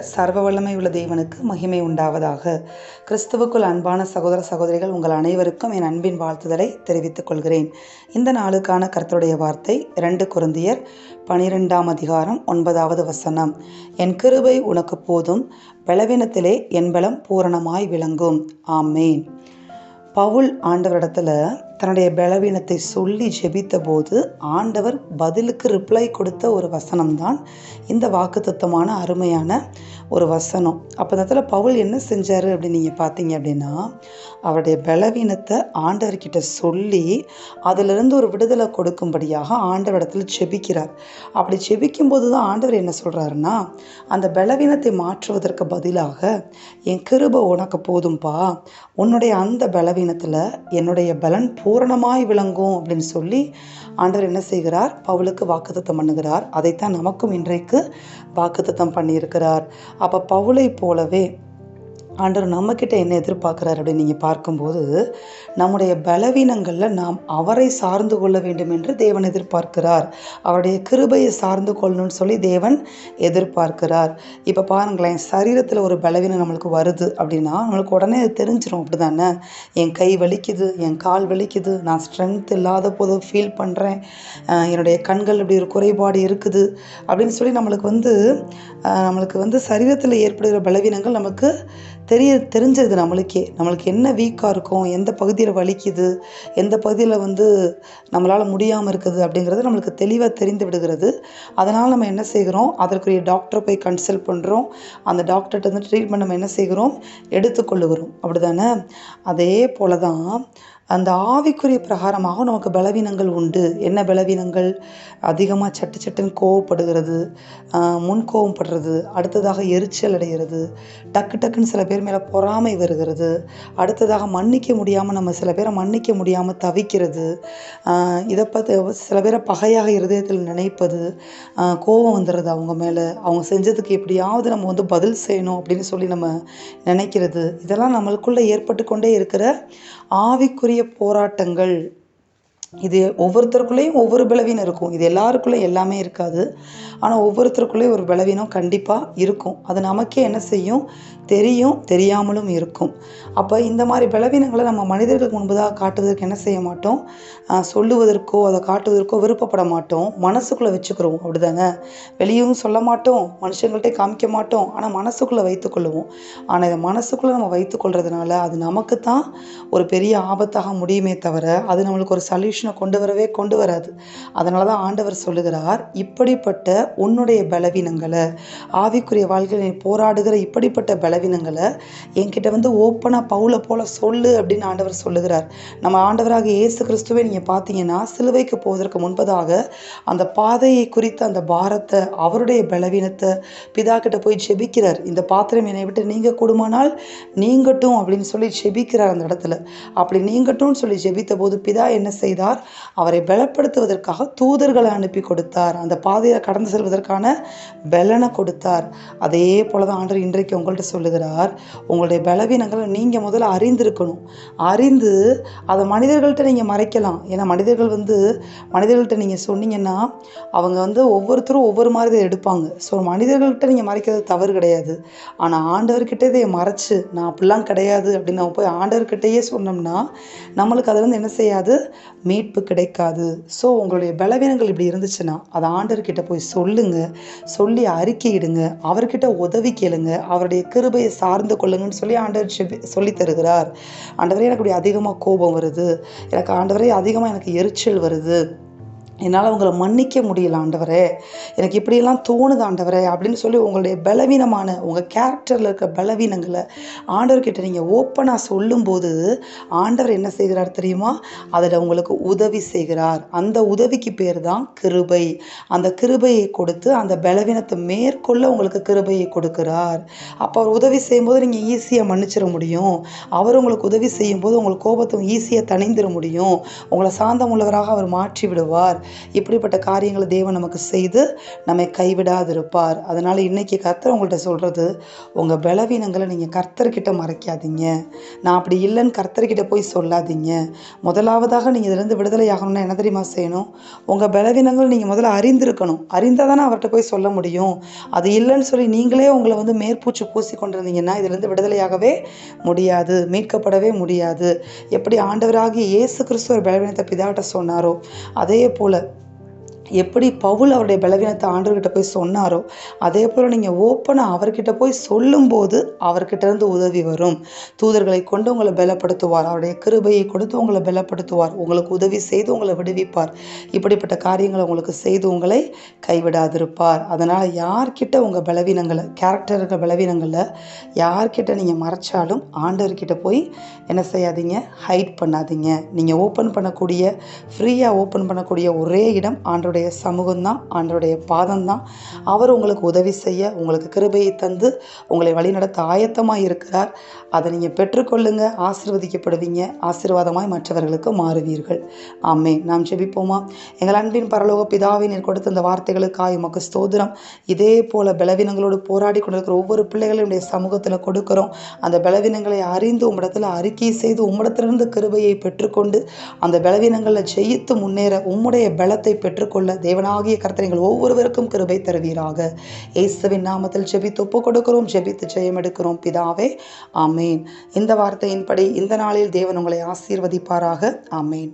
சர்வ வல்லமை உள்ள தேவனுக்கு மகிமை உண்டாவதாக. கிறிஸ்துவுக்குள் அன்பான சகோதர சகோதரிகள் உங்கள் அனைவருக்கும் என் அன்பின் வாழ்த்துதலை தெரிவித்துக் கொள்கிறேன். இந்த நாளுக்கான கர்த்தருடைய வார்த்தை இரண்டு குருந்தியர் பனிரெண்டாம் அதிகாரம் ஒன்பதாவது வசனம். என் கிருபை உனக்கு போதும் பலவீனத்திலே என் பலம் பூரணமாய் விளங்கும். ஆமேன். பவுல் ஆண்டவரிடத்துல தன்னுடைய பலவீனத்தை சொல்லி ஜெபித்த போது ஆண்டவர் பதிலுக்கு ரிப்ளை கொடுத்த ஒரு வசனம்தான் இந்த வாக்குத்தத்தமான அருமையான ஒரு வசனம். அப்போ இந்த இடத்துல பவுல் என்ன செஞ்சார் அப்படின்னு நீங்கள் பார்த்தீங்க அப்படின்னா அவருடைய பலவீனத்தை ஆண்டவர்கிட்ட சொல்லி அதிலிருந்து ஒரு விடுதலை கொடுக்கும்படியாக ஆண்டவரிடத்தில் செபிக்கிறார் அப்படி செபிக்கும் போது தான் ஆண்டவர் என்ன சொல்கிறாருன்னா அந்த பலவீனத்தை மாற்றுவதற்கு பதிலாக என் கிருப உனக்கு போதும்பா. உன்னுடைய அந்த பலவீனத்தில் என்னுடைய பலன் பூரணமாய் விளங்கும் அப்படின்னு சொல்லி ஆண்டவர் என்ன செய்கிறார்? பவுலுக்கு வாக்குத்தத்தம் பண்ணுகிறார். அதைத்தான் நமக்கும் இன்றைக்கு வாக்குத்தத்தம் பண்ணியிருக்கிறார். அப்போ பவுலை போலவே ஆண்டவர் நம்மக்கிட்ட என்ன எதிர்பார்க்குறாரு அப்படின்னு நீங்கள் பார்க்கும்போது நம்முடைய பலவீனங்களில் நாம் அவரை சார்ந்து கொள்ள வேண்டும் என்று தேவன் எதிர்பார்க்கிறார். அவருடைய கிருபையை சார்ந்து கொள்ளணும்னு சொல்லி தேவன் எதிர்பார்க்கிறார். இப்போ பாருங்களேன் சரீரத்தில் ஒரு பலவீனம் நம்மளுக்கு வருது அப்படின்னா நம்மளுக்கு உடனே தெரிஞ்சிடும் அப்படி தானே என் கை வலிக்குது என் கால் வலிக்குது நான் ஸ்ட்ரென்த் இல்லாத போது ஃபீல் பண்ணுறேன் என்னுடைய கண்கள் இப்படி ஒரு குறைபாடு இருக்குது அப்படின்னு சொல்லி நம்மளுக்கு வந்து நம்மளுக்கு வந்து சரீரத்தில் ஏற்படுகிற பலவீனங்கள் நமக்கு தெரிய தெரிஞ்சிருது நம்மளுக்கே. நம்மளுக்கு என்ன வீக்காக இருக்கும் எந்த பகுதியில் வலிக்குது எந்த பகுதியில் வந்து நம்மளால் முடியாமல் இருக்குது அப்படிங்கிறது நம்மளுக்கு தெளிவாக தெரிந்து விடுகிறது. அதனால் நம்ம என்ன செய்கிறோம் அதற்குரிய டாக்டரை போய் கன்சல்ட் பண்ணுறோம் அந்த டாக்டர்கிட்ட வந்து ட்ரீட்மெண்ட் நம்ம என்ன செய்கிறோம் எடுத்துக்கொள்ளுகிறோம். அப்படி தானே அதே போல தான் அந்த ஆவிக்குரிய பிரகாரமாக நமக்கு பலவீனங்கள் உண்டு. என்ன பலவீனங்கள்? அதிகமாக சட்டு சட்டுன்னு கோவப்படுகிறது முன் கோவப்படுறது அடுத்ததாக எரிச்சல் அடைகிறது டக்கு டக்குன்னு சில பேர் மேலே பொறாமை வருகிறது அடுத்ததாக மன்னிக்க முடியாமல் நம்ம சில பேரை மன்னிக்க முடியாமல் தவிக்கிறது இதை பார்த்து சில பேரை பகையாக இருதயத்தில் நினைப்பது கோபம் வந்துடுறது அவங்க மேலே. அவங்க செஞ்சதுக்கு எப்படியாவது நம்ம வந்து பதில் செய்யணும் அப்படின்னு சொல்லி நம்ம நினைக்கிறது. இதெல்லாம் நம்மளுக்குள்ளே ஏற்பட்டு கொண்டே இருக்கிற ஆவிக்குரிய போராட்டங்கள் இது ஒவ்வொருத்தருக்குள்ளேயும் ஒவ்வொரு பலவீனம் இருக்கும். இது எல்லாருக்குள்ளேயும் எல்லாமே இருக்காது. ஆனால் ஒவ்வொருத்தருக்குள்ளேயும் ஒரு பலவீனம் கண்டிப்பாக இருக்கும். அது நமக்கே என்ன செய்யும்? தெரியும். தெரியாமலும் இருக்கும். அப்போ இந்த மாதிரி பலவீனங்களை நம்ம மனிதர்களுக்கு முன்பதாக காட்டுவதற்கு என்ன செய்ய மாட்டோம்? சொல்லுவதற்கோ அதை காட்டுவதற்கோ விருப்பப்பட மாட்டோம். மனசுக்குள்ளே வச்சுக்கிறோம். அப்படிதாங்க வெளியும் சொல்ல மாட்டோம். மனுஷங்கள்கிட்ட காமிக்க மாட்டோம். ஆனால் மனசுக்குள்ளே வைத்துக்கொள்ளுவோம் ஆனால் இதை மனசுக்குள்ளே நம்ம வைத்துக்கொள்றதுனால அது நமக்கு தான் ஒரு பெரிய ஆபத்தாக முடியுமே தவிர அது நம்மளுக்கு ஒரு சல்யூஷன் கொண்டு வரவே கொண்டு வராது. அதனால தான் ஆண்டவர் சொல்லுகிறார் இப்படிப்பட்ட உன்னுடைய பலவீனங்களை ஆவிக்குரிய வாழ்க்கையில் போராடுகிற இப்படிப்பட்ட பலவீனங்களை என்கிட்ட வந்து ஓப்பனாக பவுல போல சொல்லு அப்படின்னு ஆண்டவர் சொல்லுகிறார். நம்ம ஆண்டவராக இயேசு கிறிஸ்துவை நீங்கள் பார்த்தீங்கன்னா சிலுவைக்கு போவதற்கு முன்பதாக அந்த பாதையை குறித்த அந்த பாரத்தை அவருடைய பலவீனத்தை பிதா கிட்ட போய் ஜெபிக்கிறார். இந்த பாத்திரம் என்னை விட்டு நீங்கள் கூடுமானால் நீங்கட்டும் அப்படின்னு சொல்லி ஜெபிக்கிறார் அந்த இடத்துல. அப்படி நீங்கட்டும்னு சொல்லி ஜெபித்த போது பிதா என்ன செய்தார் அவரை பலப்படுத்துவதற்காக தூதர்களை அனுப்பி கொடுத்தார். அந்த பாதையை கடந்து செல்வதற்கான பலனை கொடுத்தார். அதே போல தான் ஆண்டர் இன்றைக்கு உங்கள்கிட்ட சொல்லுகிறார். உங்களுடைய பலவீனங்களை நீங்கள் முதல்ல அறிந்திருக்கணும். அறிந்து அதை மனிதர்கள்ட்ட நீங்கள் மறைக்கலாம். ஏன்னா மனிதர்கள் வந்து மனிதர்கள்ட்ட நீங்கள் சொன்னீங்கன்னா அவங்க வந்து ஒவ்வொருத்தரும் ஒவ்வொரு மாதிரி இதை எடுப்பாங்க. ஸோ மனிதர்கள்ட்ட நீங்கள் மறைக்கிறது தவறு கிடையாது. ஆனால் ஆண்டவர்கிட்ட இதை மறைச்சு நான் அப்படிலாம் கிடையாது அப்படின்னு நம்ம போய் ஆண்டவர்கிட்டயே சொன்னோம்னா நம்மளுக்கு அதில் வந்து என்ன செய்யாது? மீட்பு கிடைக்காது. ஸோ உங்களுடைய பலவீனங்கள் இப்படி இருந்துச்சுன்னா அதை ஆண்டவர்கிட்ட போய் சொல்லுங்கள் சொல்லி அறிக்கையிடுங்க. அவர்கிட்ட உதவி கேளுங்க. அவருடைய கிருபையை சார்ந்து கொள்ளுங்கன்னு சொல்லி ஆண்டவர் சொல்லி தருகிறார். ஆண்டவரே எனக்கு அதிகமாக கோபம் வருது. எனக்கு ஆண்டவரே அதிகமாக எனக்கு எரிச்சல் வருது. என்னால் உங்களை மன்னிக்க முடியல ஆண்டவரே. எனக்கு இப்படியெல்லாம் தோணுது ஆண்டவரே அப்படின்னு சொல்லி உங்களுடைய பலவீனமான உங்கள் கேரக்டரில் இருக்க பலவீனங்களை ஆண்டவர்கிட்ட நீங்கள் ஓப்பனாக சொல்லும்போது ஆண்டவர் என்ன செய்கிறார் தெரியுமா? அதில் உங்களுக்கு உதவி செய்கிறார். அந்த உதவிக்கு பேர் தான் கிருபை. அந்த கிருபையை கொடுத்து அந்த பலவீனத்தை மேற்கொள்ள உங்களுக்கு கிருபையை கொடுக்கிறார். அப்போ அவர் உதவி செய்யும்போது நீங்கள் ஈஸியாக மன்னிச்சிட முடியும். அவர் உங்களுக்கு உதவி செய்யும்போது உங்களுக்கு கோபத்தை ஈஸியாக தணிந்திட முடியும். உங்களை சாந்தம் உள்ளவராக அவர் மாற்றி விடுவார் இப்படிப்பட்ட காரியங்களை தேவன் நமக்கு செய்து நம்மை கைவிடாதிருப்பார். அதனால் இன்றைக்கி கர்த்தர் உங்கள்கிட்ட சொல்கிறது உங்கள் பலவீனங்களை நீங்கள் கர்த்தர்கிட்ட மறைக்காதீங்க. நான் அப்படி இல்லைன்னு கர்த்தர்கிட்ட போய் சொல்லாதீங்க. முதலாவதாக நீங்கள் இதிலேருந்து விடுதலை ஆகணும்னா என்ன தெரியுமா செய்யணும்? உங்கள் பலவீனங்கள் நீங்கள் முதல்ல அறிந்திருக்கணும். அறிந்தால் தானே அவர்கிட்ட போய் சொல்ல முடியும். அது இல்லைன்னு சொல்லி நீங்களே உங்களை வந்து மேற்பூச்சு பூசி கொண்டிருந்தீங்கன்னா இதிலேருந்து விடுதலையாகவே முடியாது மீட்கப்படவே முடியாது. எப்படி ஆண்டவராகி இயேசு கிறிஸ்து ஒரு பலவீனத்தை பிதாட்ட சொன்னாரோ அதே போல் எப்படி பவுல் அவருடைய பலவீனத்தை ஆண்டவர்கிட்ட போய் சொன்னாரோ அதே போல் நீங்கள் ஓப்பனாக அவர்கிட்ட போய் சொல்லும்போது அவர்கிட்டருந்து உதவி வரும். தூதர்களை கொண்டு உங்களை பலப்படுத்துவார். அவருடைய கிருபையை கொடுத்து உங்களை பலப்படுத்துவார். உங்களுக்கு உதவி செய்து உங்களை விடுவிப்பார். இப்படிப்பட்ட காரியங்களை உங்களுக்கு செய்து உங்களை கைவிடாதிருப்பார். அதனால் யார்கிட்ட உங்கள் பலவீனங்களை கேரக்டர்கள் பலவீனங்களை யார்கிட்ட நீங்கள் மறைச்சாலும் ஆண்டவர்கிட்ட போய் என்ன செய்யாதீங்க ஹைட் பண்ணாதீங்க. நீங்கள் ஓப்பன் பண்ணக்கூடிய ஃப்ரீயாக ஓப்பன் பண்ணக்கூடிய ஒரே இடம் ஆண்டருடைய சமூகம் தான் ஆண்டருடைய பாதம் தான் அவர் உங்களுக்கு உதவி செய்ய உங்களுக்கு கிருபையை தந்து உங்களை வழிநடத்த ஆயத்தமாக இருக்கிறார். அதை நீங்கள் பெற்றுக்கொள்ளுங்க ஆசிர்வதிக்கப்படுவீங்க ஆசீர்வாதமாய் மற்றவர்களுக்கு மாறுவீர்கள். ஆமே நாம் செபிப்போமா எங்கள் அன்பின் பரலோக பிதாவை நீர் கொடுத்த இந்த வார்த்தைகளுக்காக உமக்கு ஸ்தோதிரம் இதே போல பலவீனங்களோடு போராடி கொண்டிருக்கிற ஒவ்வொரு பிள்ளைகளுடைய சமூகத்தில் கொடுக்கிறோம். அந்த பலவீனங்களை அறிந்து உம்மிடத்தில் அறிக்கை செய்து உம்மிடத்திலிருந்து கிருபையை பெற்றுக்கொண்டு அந்த பலவீனங்களில் ஜெயித்து முன்னேற உம்முடைய பலத்தை பெற்றுக்கொள்ள தேவனாகிய கர்த்தரைகள் ஒவ்வொருவருக்கும் கிருபை தருவீராக. இயேசுவின் நாமத்தில் ஜெபித்து ஒப்பு கொடுக்கிறோம் ஜெபித்து ஜெயம் எடுக்கிறோம். பிதாவே ஆமேன். இந்த வார்த்தையின்படி இந்த நாளில் தேவன் உங்களை ஆசீர்வதிப்பாராக. ஆமேன்.